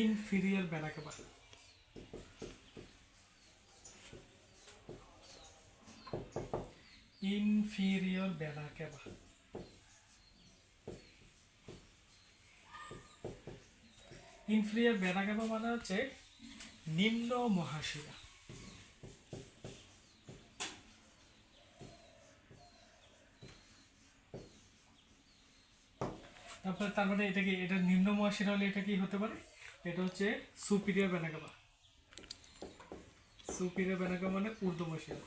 Inferior বেনা কেবা inferior বেনা কেবা inferior কেবা মানে হচ্ছে নিম্ন মহাশিরা। তারপরে তার মানে এটা কি, এটা নিম্ন মহাশিরা হলে এটা কি হতে পারে? এটা হচ্ছে সুপিরিয়র বেনাকাবা সুপিরিয়র বেনাকাবা মানে ঊর্ধ্ব মহাশিরা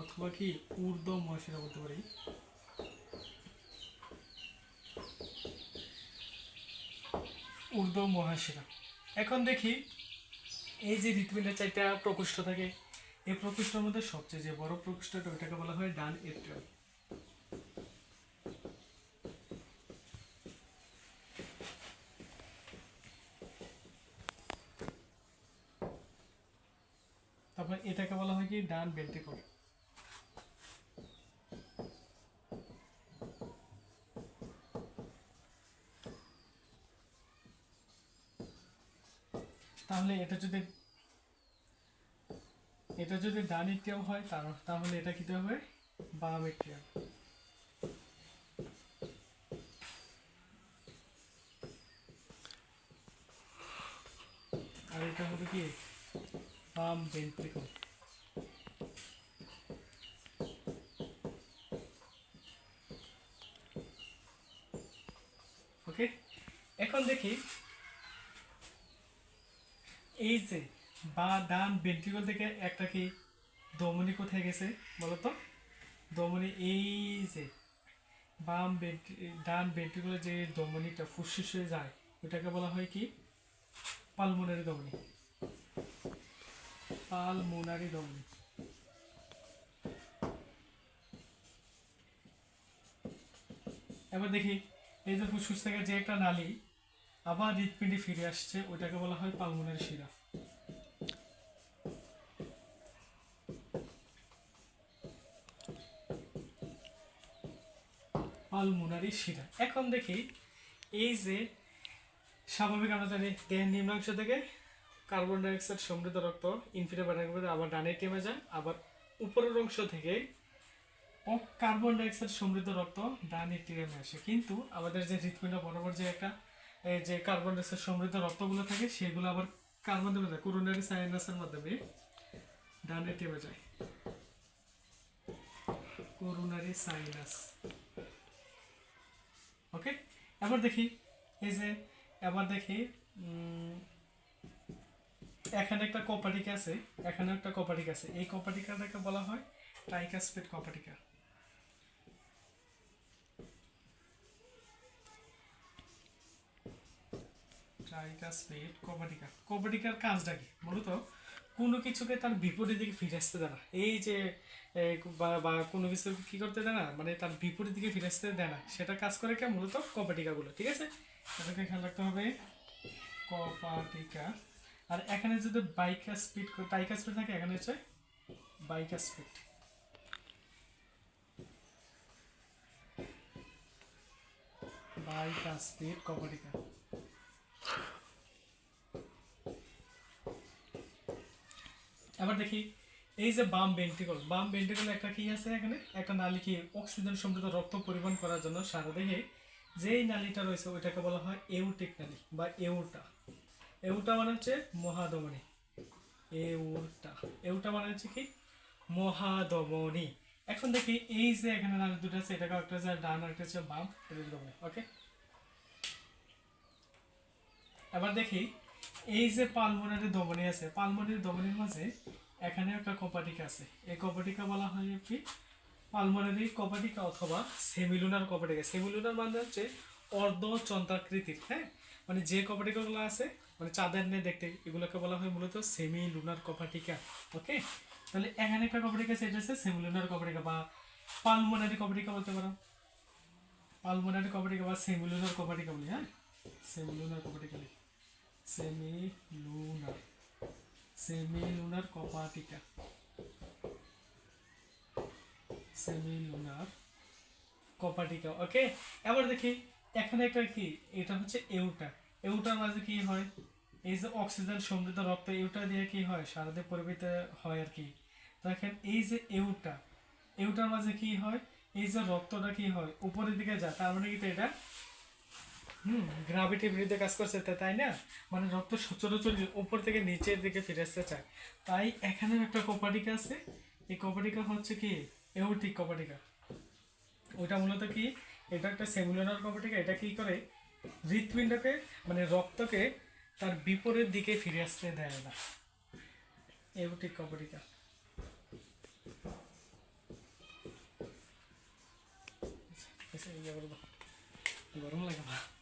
অথবা কি ঊর্ধ্ব মহাশিরা বলতে পারি। ঊর্ধ্ব মহাশিরা এখন দেখি এই যে হৃৎপিণ্ডের চারটা প্রকোষ্ঠ থাকে এই প্রকোষ্ঠের মধ্যে সবচেয়ে যে বড় প্রকোষ্ঠটা ওইটাকে বলা হয় ডান এট্রিয়াম তারপর এটাকে বলা হয় কি? ডান ভেন্ট্রিকল তাহলে এটা যদি এটা যদি ডান এটিএম হয় তাহলে এটা কি হবে? বাম এটিএম আর এটা হবে কি? বাম ভেন্ট্রিকল ওকে এখন দেখি, এই যে বা ডান ভেন্ট্রিকল থেকে একটা কি ধমনী কোথায় গেছে বলো তো ধমনী এই যে বাম ডান ভেন্ট্রিকলে যে দমনিটা ফুসফুস হয়ে যায়, ওটাকে বলা হয় কি? পালমোনারি দমনি। পালমোনারি দমনি। এবার দেখি, এই যে ফুসফুস থেকে যে একটা নালী আবার হৃৎপিণ্ডে ফিরে আসছে ওটাকে বলা হয় পালমোনারি শিরা। পালমোনারি শিরা এখন দেখি এই যে স্বাভাবিক আমরা জানি দেহের নিম্নাংশ থেকে কার্বন ডাইঅক্সাইড সমৃদ্ধ রক্ত ইনফিরে বাটাকে আবার ডানে টেমে যায়, আবার উপরের অংশ থেকে কার্বন ডাইঅক্সাইড সমৃদ্ধ রক্ত ডানে টেমে আসে। কিন্তু আমাদের যে হৃৎপিণ্ড বরাবর যে একটা যে কার্বন ডাইঅক্সাইড সমৃদ্ধ রক্তগুলো থাকে, সেগুলো আবার কার মাধ্যমে যায় করোনারি সাইনাসের মাধ্যমে ডানে টেমে যায়। Coronary sinus okay? এবার দেখি, এই যে, এবার দেখি এখানে একটা কপাটিকা আছে, এখানে একটা কপাটিকা আছে। এই কপাটিকাটাকে বলা হয় ট্রাইকাসপেট কপাটিকা ট্রাইকাসপেট কপাটিকা কপাটিকার কাজটা কি? মূলত কোনো কিছুকে তার বিপরীত দিকে ফিরে আসতে দেয় না। এই যে বা কোনো কিছু কি করতে দেয় না মানে তার বিপরীত দিকে ফিরে আসতে দেয় না, সেটা কাজ করে কে? মূলত কপাটিকাগুলো ঠিক আছে? এটাকে খেয়াল রাখতে হবে। কপাটিকা আর এখানে যদি বাইকা স্পিড টাইকা স্পিড থাকে, এখানে হচ্ছে বাইকা স্পিড। বাইকা স্পিড কপাটিকা এবার দেখি, এই যে বাম ভেন্ট্রিকল বাম ভেন্ট্রিকল একটা কি আছে এখানে? একটা নালী কি অক্সিজেন সমৃদ্ধ রক্ত পরিবহন করার জন্য সারা দেহে যেই নালীটা রয়েছে, ওইটাকে বলা হয় এউটিক নালী বা এউটা এউটা মানে হচ্ছে মহাধমনী। এউটা এউটা মানে হচ্ছে কি? মহাধমনী। এখন দেখি, এই যে এখানে নালী দুটো আছে, এটাকে একটা হচ্ছে ডান একটা হচ্ছে বাম ওকে এবার দেখি, এই যে পালমোনারি ধমনী আছে, পালমোনারি ধমনীর মাঝে এখানে একটা কপাটিকা আছে। এই কপাটিকা বলা হয় কি? পালমোনারি কপাটিকা অথবা সেমিলুনার কপাটিকা। সেমিলুনার মানে হচ্ছে অর্ধচন্দ্রাকৃতির হ্যাঁ? মানে যে কপাটিকাগুলো আছে মানে চাঁদের নিয়ে দেখতে, এগুলোকে বলা হয় মূলত সেমি লুনার কপাটিকা, ওকে? তাহলে এখানে একটা কপাটিকা আছে, এটা হচ্ছে সেমিলুনার কপাটিকা বা পালমোনারি কপাটিকা বলতে পারো। পালমোনারি কপাটিকা বা সেমিলুনার কপাটিকা বলি হ্যাঁ? সেমিলুনার কপাটিকা সেমি লুনার সেমি লুনার কপাটিকা সেমিলুনার কপাটিকা ওকে এবার দেখি, এখানে একটা কি? এটা হচ্ছে এউটা এউটার মাঝে কি হয়? এই যে অক্সিজেন সমৃদ্ধ রক্ত, এউটা দিয়ে কি হয়? সারাদিন পরিবেত হয় আর কি। দেখেন, এই যে এউটা, এউটার মাঝে কি হয়? এই যে রক্তটা কি হয়? উপরের দিকে যায়। তার মানে কি এটা? হুম গ্রাভিটির বিরুদ্ধে কাজ করছে তাই না? মানে রক্ত সচরাচর উপর থেকে নিচের দিকে ফিরে আসতে চায়। তাই এখানে একটা কপাটিকা আছে। এই কপাটিকা হচ্ছে কি? এউটিক কপাটিকা। ওটা মূলত কি? এটা একটা সেমুলার কপাটিকা। এটা কি করে? হৃৎপিণ্ডকে মানে রক্তকে তার বিপরীত দিকে ফিরে আসতে দেয় না। এউটিক কপাটিকা। আচ্ছা। গরম লাগে না।